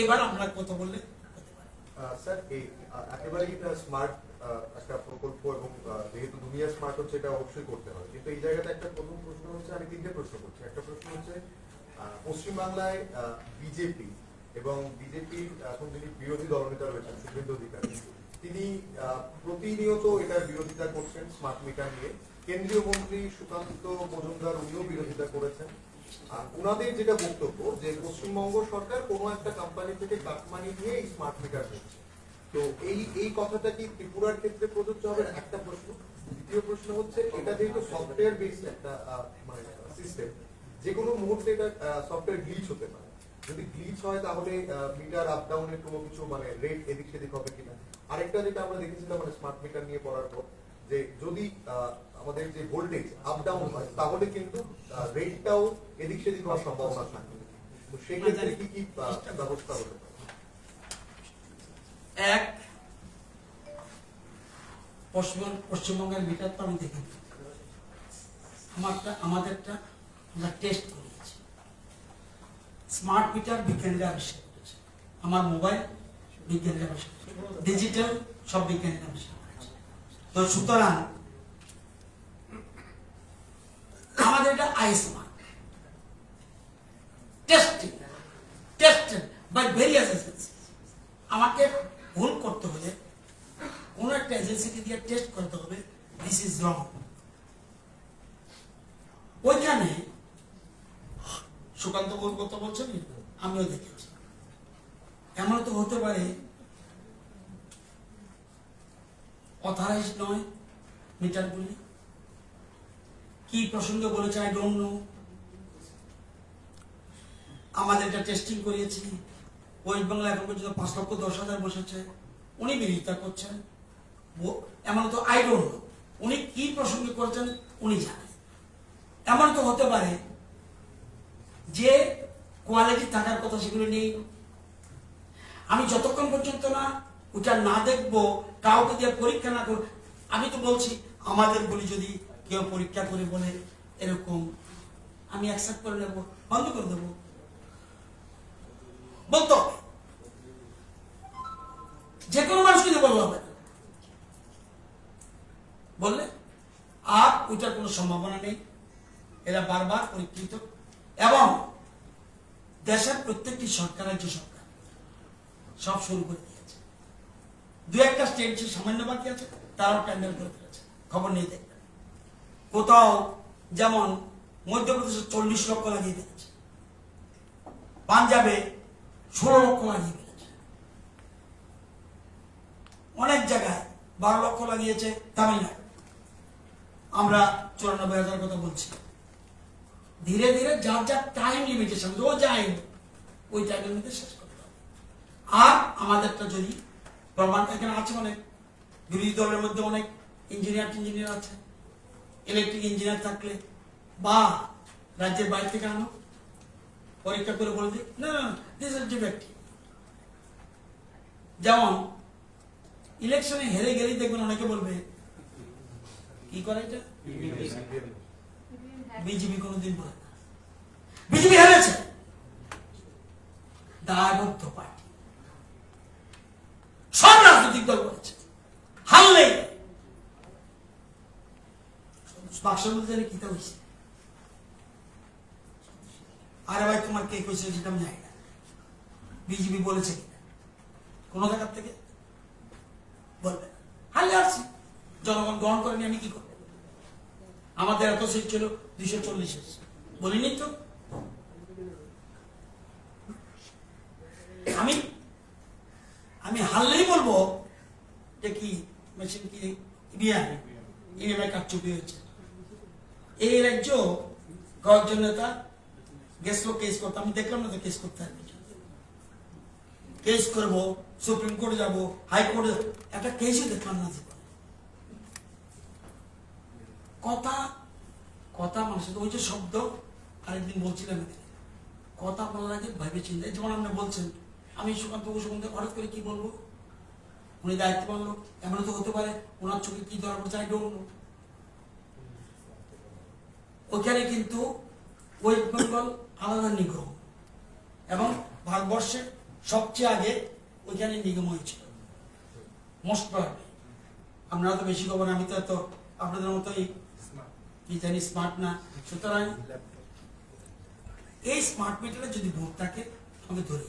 এবার আমরা কথা বললে এবং বিজেপি এখন বিরোধী তিনি প্রতিনিয়ত এটার বিরোধিতা করছেন স্মার্ট মিটার নিয়ে। কেন্দ্রীয় মন্ত্রী সুকান্ত মজুমদার, উনিও বিরোধিতা করেছেন। আর ওনাদের যেটা বক্তব্য যে পশ্চিমবঙ্গ সরকার কোনো একটা কোম্পানি থেকে কাটমানি নিয়ে স্মার্ট মিটার তো এই এই কথাটা কি ত্রিপুরার ক্ষেত্রে প্রযোজ্য হবে? একটা প্রশ্ন। দ্বিতীয় প্রশ্ন হচ্ছে, এটা যেহেতু সফটওয়্যার বেসড একটা মানে সিস্টেম যে কোনো মুহূর্তে এটা সফটওয়্যার গ্লিচ হতে পারে। যদি গ্লিচ হয় তাহলে মিটার আপ ডাউনের কোনো কিছু মানে রেট এদিক সেদিক হবে কিনা? আরেকটা যেটা আমরা দেখেছিলাম মানে স্মার্ট মিটার নিয়ে পড়ার পর যে যদি আমাদের যে ভোল্টেজ আপ ডাউন হয়, তাহলে কিন্তু রেটটাও এদিক সেদিক হওয়ার সম্ভাবনা থাকে। তো সেক্ষেত্রে কি কি ব্যবস্থা হতে পারে? এক পশ্চিম পশ্চিমবঙ্গের মিটার তো আমি দেখি আমারটা, আমাদেরটা আমরা টেস্ট করিয়েছি। স্মার্ট মিটার বিজ্ঞানীরা আবিষ্কার করেছে। আমার মোবাইল বিজ্ঞানীরা আবিষ্কার ডিজিটাল সব বিজ্ঞানীরা আবিষ্কার সুতরাং আমাদের এটা আইসমান testing tested by various agency আমাকে ভুল করতে হলে কোন একটা এজেন্সিকে দিয়ে টেস্ট করতে হবে দিস ইজ রং ওইখানে সুকান্ত কথা বলছেন, আমিও দেখেছি। এমন তো হতে পারে অথরাইজ নয় মিটারগুলি কি প্রসঙ্গে বলেছে আই ডোন্ট নো আমাদের এটা টেস্টিং করিয়েছি। ওয়েস্ট বাংলা এখন পর্যন্ত পাঁচ লক্ষ দশ হাজার বসেছে। উনি বিরোধিতা করছেন। এমন তো আই ডোন্ট নো উনি কি প্রসঙ্গে করছেন, উনি জানেন এমন তো হতে পারে যে কোয়ালিটি থাকার কথা সেগুলো নেই। আমি যতক্ষণ পর্যন্ত না ওটা না দেখব, কাউকে দিয়ে পরীক্ষা না করব। আমি তো বলছি, আমাদের বলি যদি কেউ পরীক্ষা করে বলে এরকম, আমি অ্যাকসেপ্ট করে নেব, বন্ধ করে দেবো। বলতো? যে কোনো মানুষ কিন্তু বললে হবে বললে? আর ওইটার কোনো সম্ভাবনা নেই। এরা বারবার পরীক্ষিত। এবং দেশের প্রত্যেকটি সরকার রাজ্য সরকার, সব শুরু করে দু একটা স্টেট যে সামান্য বাকি আছে, তারাও টেন্ডার করে ফেলেছে। খবর নিয়ে দেখবেন কোথাও যেমন মধ্যপ্রদেশে চল্লিশ লক্ষ লাগিয়ে পাঞ্জাবে ষোলো লক্ষ লাগিয়ে ফেলেছে অনেক জায়গায় বারো লক্ষ লাগিয়েছে তামিলনাড়ু। আমরা চুরানব্বই হাজার কথা বলছি। ধীরে ধীরে যার যার টাইম লিমিটেশন ও যায় ওই টাইমের মধ্যে শেষ করতে হবে। আর আমাদেরটা যদি প্রমাণ এখানে আছে অনেক। বিরোধী দলের মধ্যে অনেক ইঞ্জিনিয়ার আছে। ইলেকট্রিক ইঞ্জিনিয়ার থাকলে বা রাজ্যের বাইরে থেকে আনো। পরীক্ষা করে বলে না যেমন ইলেকশনে হেরে গেলেই দেখবেন অনেকে বলবে, কি করে এটা? বিজেপি কোনোদিন বলে না। বিজেপি হেরেছে। দায়বদ্ধ সব রাজনৈতিক দল আরে ভাই, তোমার কে কইছে সেটা আমি জানি না। বিজেপি বলেছে কিনা? জায়গার থেকে? বলবে আসছি জনগণ গ্রহণ করেনি, আমি কি করব? আমাদের এত সিট ছিল, দুইশো চল্লিশ বলিনি তো? আমি আমি হারলেই বলব। কি হয়েছে এই রাজ্য কয়েকজন নেতা গেছিল কেস করতে আমি দেখলাম না তো কেস করতে হবে কেস সুপ্রিম কোর্টে হাইকোর্টে একটা দেখলাম না কথা কথা মানুষের ওই যে শব্দ আরেকদিন বলছিলাম কথা বলার আগে ভেবে চিন্তা যেমন আপনি বলছেন আমি সুকান্ত সম্বন্ধে হঠাৎ করে কি বলব উনি দায়িত্ব পারল এমন তো হতে পারে, ওনার চোখে কি ধরা পড়ছে আই ডোন্ট নো। ওখানে কিন্তু ওয়েস্ট বেঙ্গল আলাদা নিগ্রহ এবং ভারতবর্ষের সবচেয়ে আগে ওইখানে নিগম হয়েছিল। মোস্ট প্রবলি আপনারা তো বেশি খবর, আমি তো এত আপনাদের মতো এই কি জানি স্মার্ট না। সুতরাং এই স্মার্ট মিটারে যদি ভোট থাকে, আমি দেবো।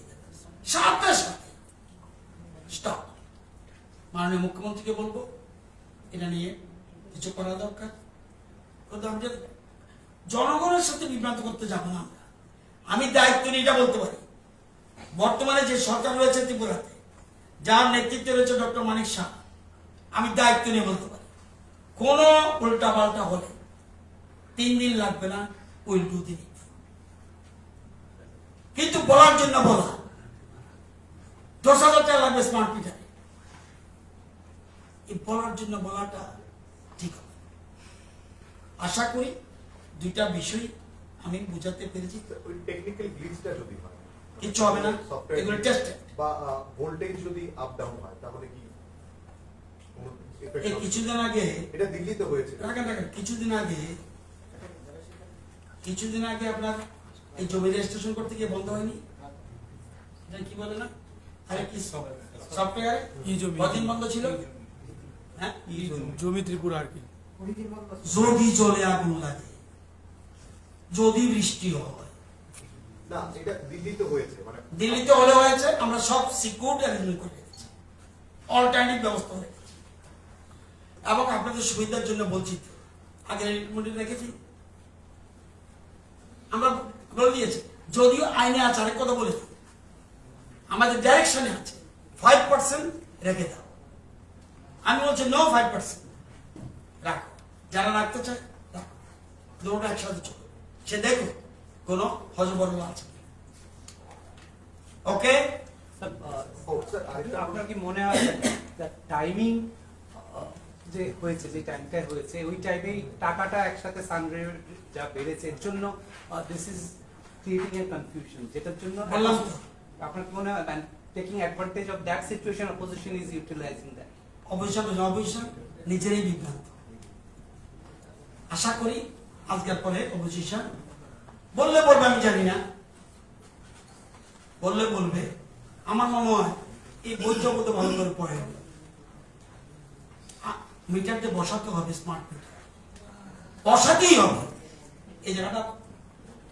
সাথে সাথে। স্টপ মাননীয় মুখ্যমন্ত্রীকে বলব, এটা নিয়ে কিছু করা দরকার। কিন্তু আমি যে জনগণের সাথে বিভ্রান্ত করতে যাব না আমরা। আমি দায়িত্ব নিয়ে এটা বলতে পারি। বর্তমানে যে সরকার রয়েছে ত্রিপুরাতে, যার নেতৃত্বে রয়েছে ডক্টর মানিক শাহ, আমি দায়িত্ব নিয়ে বলতে পারি। কোন উল্টা পাল্টা হলে তিন দিন লাগবে না উইল ডু দিন কিন্তু বলার জন্য বলা। দশ হাজার টাকা লাগবে স্মার্ট মিটারে এই বলার জন্য বলাটা ঠিক হবে। আশা করি দুইটা বিষয় আমি বুঝাতে পেরেছি। টেকনিক্যাল গ্লিচটা যদি হয় কিচ্ছু হবে না। এগুলো টেস্টেড বা ভোল্টেজ যদি আপ ডাউন হয় তাহলে কি এই কিছুদিন আগে এটা দিল্লিতে হয়েছে রাখেন রাখেন কিছুদিন আগে কিছুদিন আগে আপনার এই জমি রেজিস্ট্রেশন করতে গিয়ে বন্ধ হয়নি। এটা কি বলে না? আরে কি সফটওয়্যার ই-জমি। কদিন বন্ধ ছিল? হ্যাঁ? জমি। ত্রিপুরা আর কি। যদি জলে আগুন লাগে যদি বৃষ্টি হয়। না এটা দিল্লিতে হয়েছে মানে দিল্লিতে হলে হয়েছে আমরা সব সিকিউর অ্যারেঞ্জমেন্ট করে রেখেছি। অল্টারনেটিভ ব্যবস্থা এবং আপনাদের সুবিধার জন্য বলছি তো, আগের রেখেছি। আমরা বলে দিয়েছি যদিও আইনে আছে আরেক কথা বলেছি। আমাদের ডাইরেকশনে আছে ফাইভ পার্সেন্ট রেখে দাও। আমি বলছি নো ফাইভ পার্সেন্ট রাখো। যারা রাখতে চায় রাখো। দুটো একসাথে চলো। সে দেখো কোনো আছে ওকে আপনার কি মনে হয় টাইমিং যে হয়েছে যে টাইমটা হয়েছে ওই টাইমেই টাকাটা একসাথে সানরে যা বেড়েছে এর জন্য this is creating a confusion যেটার জন্য আপনার কি মনে হয়? Taking advantage of that situation opposition is utilising that অবশ্যই অবশ্যই নিজেরই বিভ্রান্ত। আশা করি আজকের পরে অপোজিশন বললে বলবে, আমি জানি না। বললে বলবে, আমার মনে হয় এই বৈধ ভালো করে পড়ে মিটারতে বসাতে হবে স্মার্ট মিটার বসাতেই হবে। এই জায়গাটা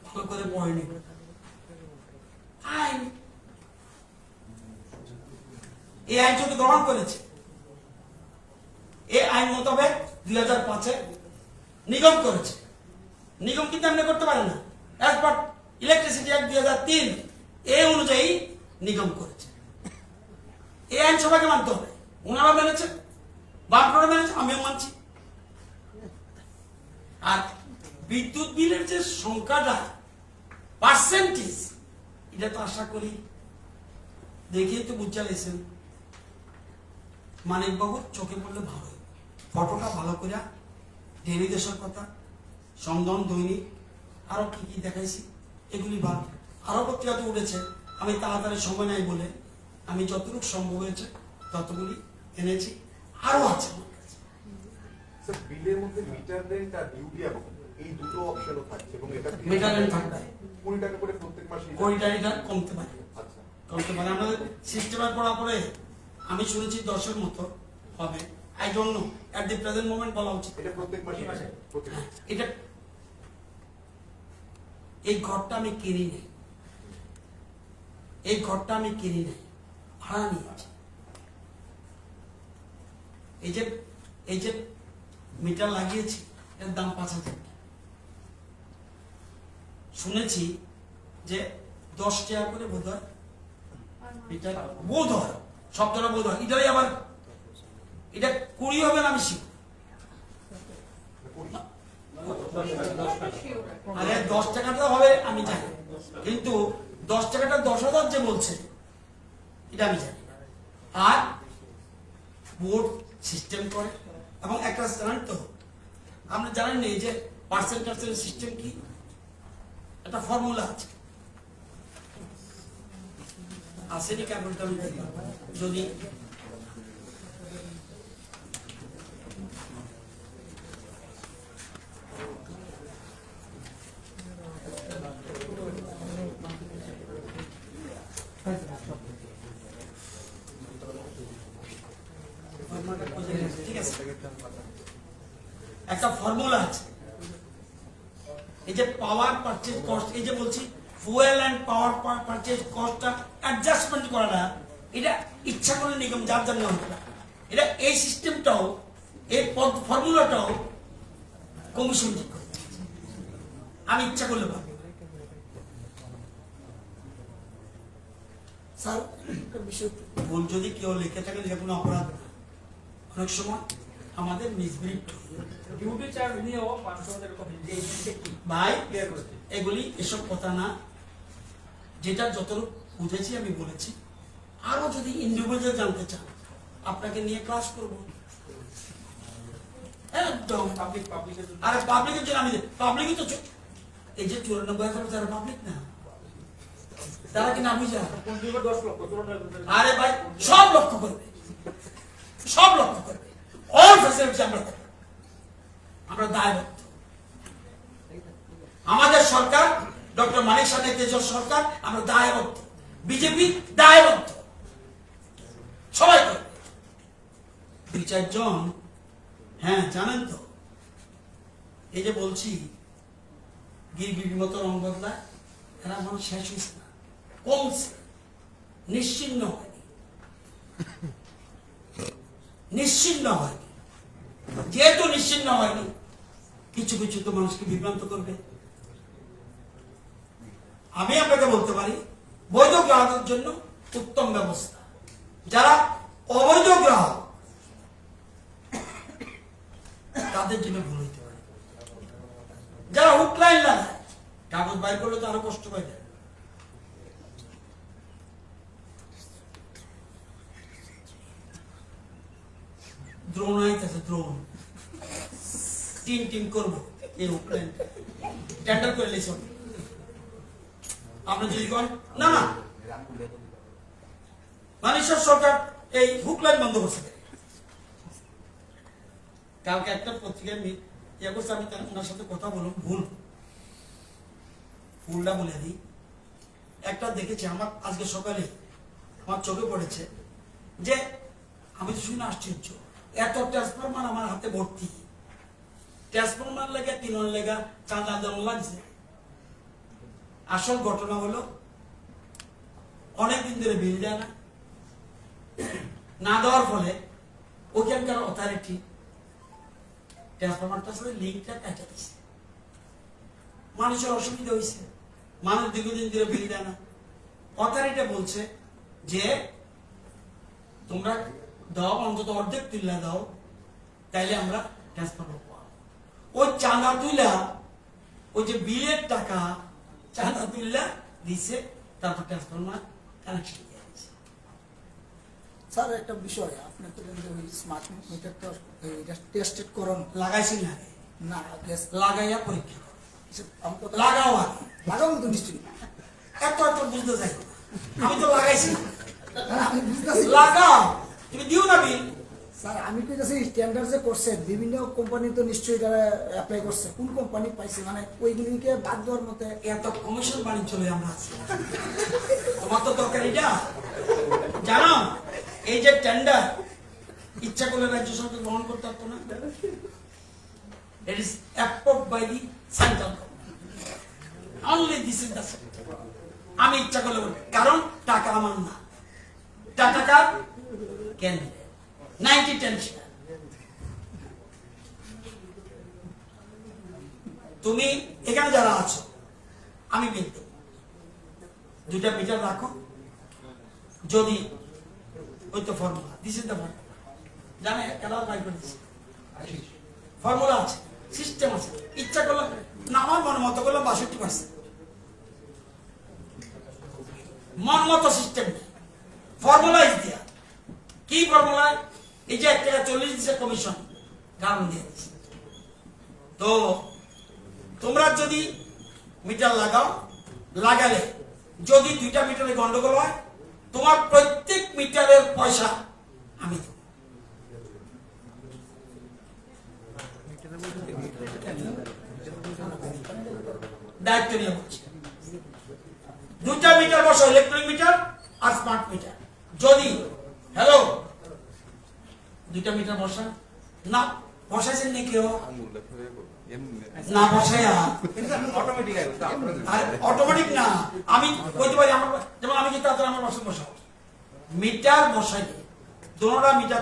ভালো করে পড়েনি আইন এই আইন যদি গ্রহণ করেছে এই আইন মোতাবেক দুই হাজার পাঁচে নিগম করেছে। নিগম কিন্তু এমনি করতে পারে না। অ্যাজ পার ইলেকট্রিসিটি অ্যাক্ট দুই হাজার তিন এই অনুযায়ী নিগম করেছে। এই আইন সবাইকে মানতে হবে। ওনারা মেনেছে বাপরা মেনেছে, আমিও মানছি। আর বিদ্যুৎ বিলের যে সংখ্যাটা পার্সেন্টেজ এটা তো আশা করি দেখিয়ে তো বুঝা লেছেন মানিক বাবুর চোখে পড়লে ভালো। ফটোটা ভালো করে ডেলি দেশের কথা সমদন দৈনিক আরও কি কি দেখাইছি এগুলি বাদ। আরও পত্রিকাতে উঠেছে আমি তাড়াতাড়ি সময় নাই বলে আমি যতটুকু সম্ভব হয়েছে ততগুলি এনেছি। আরও আছে বিলের মধ্যে মিটার রেন্ট আর ডিউটি এই দুটো অপশনও থাকছে এবং এটা থাকবে। কুড়ি টাকা করে প্রত্যেক মাসে কোয়ালিটারিটা কমতে পারে। আচ্ছা। কমতে পারে। আমাদের সিস্টেমের পড়া পরে আমি শুনেছি দশের মতো হবে। I don't know at the present moment বলা উচিত। এটা প্রত্যেক মাসে হ্যাঁ, এটা এই ঘরটা আমি কিনি নাই। এই ঘরটা আমি কিনি নাই। ভাড়া নিয়েছি। এই যে এই যে মিটার লাগিয়েছি এর দাম পাঁচ হাজার। শুনেছি যে দশ টাকা করে বোধ হয় মিটার বোধ হয় সব শব্দটা বোধ হয় এটাই আবার এটা কুড়ি হবে না শিখব। আরে দশ টাকাটা হবে, আমি জানি। কিন্তু দশ টাকাটা দশ হাজার যে বলছে, এটা আমি জানি। আর বোর্ড সিস্টেম করে। এবং একটা জানেন তো, আপনি জানেন এই যে পার্সেন্টেজের সিস্টেম কি? একটা ফর্মুলা আছে। আসেনি ক্যাপিটাল যদি একটা ফর্মুলা আছে। এই যে পাওয়ার পারচেজ কস্ট এই যে বলছি ফুয়েল অ্যান্ড পাওয়ার পারচেজ কস্টটা অ্যাডজাস্টমেন্ট করাটা এটা ইচ্ছা করে নিগম যার জন্য হবে না। এটা এই সিস্টেমটাও এই পদ ফর্মুলাটাও কমিশন ঠিক করে আমি ইচ্ছা করলে পারব স্যার ভুল যদি কেউ লিখে থাকে যে কোনো অপরাধ অনেক সময় আমাদের চার্জ নিয়েও ভাই এগুলি এসব কথা না যেটা যতটুকু বুঝেছি আমি বলেছি। আরও যদি ইন্ডিভিজুয়াল জানতে চান আপনাকে নিয়ে ক্লাস করব। একদম। পাবলিক পাবলিকের জন্য। আরে পাবলিকের জন্য আমি পাবলিকই তো এই যে চুরানব্বই হাজার তারা পাবলিক না তারা কি লক্ষ? চুরানব্বই আরে ভাই সব লক্ষ্য করবে। সব লক্ষ্য করবে। আমাদের সরকার, ডক্টর মানিক সাহেব দেশের সরকার, আমরা দায়বদ্ধ। বিজেপি দায়বদ্ধ। সবাই দুই চারজন হ্যাঁ জানেন তো। এই যে বলছি, গিরগির মতো রং এরা আমার শেষ হয়েছে না। কমছে। নিশ্চিন্ন হয়নি। নিশ্চিন্ন হয়নি। যেহেতু নিশ্চিন্ন হয়নি, কিছু কিছু তো মানুষকে বিভ্রান্ত করবে। আমি আপনাকে বলতে পারি, বৈধ গ্রাহকের জন্য উত্তম ব্যবস্থা। যারা অবৈধ গ্রাহক, তাদের জন্য ভুল হইতে পারে। যারা হুকলাইন লাগায়, কাগজ বাইর করলে তো আরও কষ্ট পাই যায় দ্রোণ আইতেছে দ্রোণ টিম টিম করব। এই হুকলাইন টেন্ডার করে লেছ আপনি যদি করেন না না। মানিশ্বর সরকার এই হুকলাইন বন্ধ করছে। কালকে একটা পত্রিকায় ইয়ে করছে, আমি তার- ওনার সাথে কথা বলুন, ভুল। ভুলটা বলে দিই। একটা দেখেছি আমার, আজকে সকালে আমার চোখে পড়েছে যে, আমি তো শুনে আশ্চর্য এত ট্রান্সফরমার আমার হাতে ভর্তি। ট্রান্সফরমার লেগে লেগা চাঁদা লাগছে। আসল ঘটনা হলো, অনেকদিন ধরে বিল দেয় না। না দেওয়ার ফলে অথরিটি ট্রান্সফরমারটার লিঙ্কটা মানুষের অসুবিধা হয়েছে মানুষ দীর্ঘদিন ধরে বিল দেয় না। অথরিটি বলছে যে, তোমরা দাও অন্তত অর্ধেক তুললা দাও তাইলে আমরা ট্রান্সফার পাবো ওই চাঁদা তুইলা ওই যে বিলের টাকা চাঁদা তুললা দিছে তারপর ট্রান্সফরমার কানেকশন স্যার একটা বিষয় আপনি তো ওই স্মার্ট মিটারটা টেস্টেড করুন। লাগাইছি না। না লাগাইয়া পরীক্ষা লাগাও আগে। লাগাবো তো নিশ্চয়ই এত এত বুঝতে চাই আমি তো লাগাইছি। লাগাও। তুমি দিও না বিল। স্যার আমি কইতাছি টেন্ডার যে করছে বিভিন্ন কোম্পানি তো নিশ্চয়ই তারা অ্যাপ্লাই করছে। কোন কোম্পানি পাইছে? মানে ওইগুলিকে বাদ দেওয়ার মতে এত কমিশন বাণিজ্য চলে আমরা আছি। তোমার তো দরকার এটা। জানো এই যে টেন্ডার ইচ্ছা করলে রাজ্য সরকার গ্রহণ করতে পারতো না। By the central only this is the আমি ইচ্ছা করলে কারণ টাকা আমার না। টাকা কার তুমি এখানে যারা আছো, আমি বলতে দুইটা মিটার রাখো। যদি ওই তো formula this is the formula জানে ফর্মুলা আছে সিস্টেম আছে। ইচ্ছা করলাম আমার মন মতো করলাম বাষট্টি পার্সেন্ট মন মতো সিস্টেম ফর্মুলা ইজ কি ফর্মুলা এই যে এক টাকা চল্লিশ দিচ্ছে কমিশন দিয়ে দিচ্ছে তো তোমরা যদি মিটার লাগাও, লাগালে যদি দুইটা মিটারে গন্ডগোল হয়, তোমার প্রত্যেক মিটারের পয়সা আমি দায়িত্ব নিয়ে বলছি। দুটা মিটার বসো ইলেকট্রনিক মিটার আর স্মার্ট মিটার যদি হ্যালো দুইটা মিটার বসা। না, বসাইছেন নি বসাইয়া। অটোমেটিক না। আমি পারি, আমার যেমন আমি তাদের আমার বাসন বসাবো মিটার বসাইলে, দোনোটা মিটার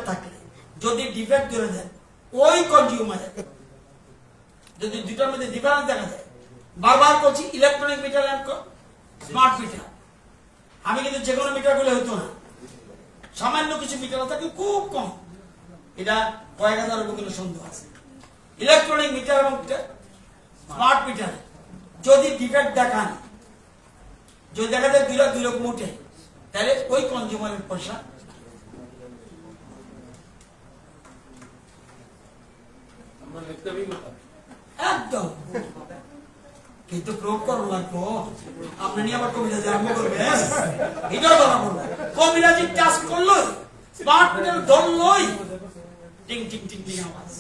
যদি ডিফেক্ট ধরে দেন ওই কনজিউমারের যদি দুটার মধ্যে ডিফারেন্স দেখা যায়, বারবার করছি ইলেকট্রনিক মিটার স্মার্ট মিটার আমি কিন্তু যে কোনো মিটারগুলো হতো না। সামান্য কিছু মিটার থাকে খুব কম। এটা কয়েক হাজার উপর কিন্তু সন্দেহ আছে। ইলেকট্রনিক মিটার এবং স্মার্ট মিটার যদি ডিফেক্ট দেখান যদি দেখা যায় দুই লাখ দুই রকম উঠে তাহলে ওই কনজিউমারের পয়সা। একদম। কিন্তু প্রয়োগ করো লাগবো। আপনি নিয়ে আবার কবিরাজি আরম্ভ করবে এটাও ধরা পড়বে কবিরাজি টাচ করল স্মার্ট মিটার ধরলই টিং টিং টিং টিং আওয়াজ।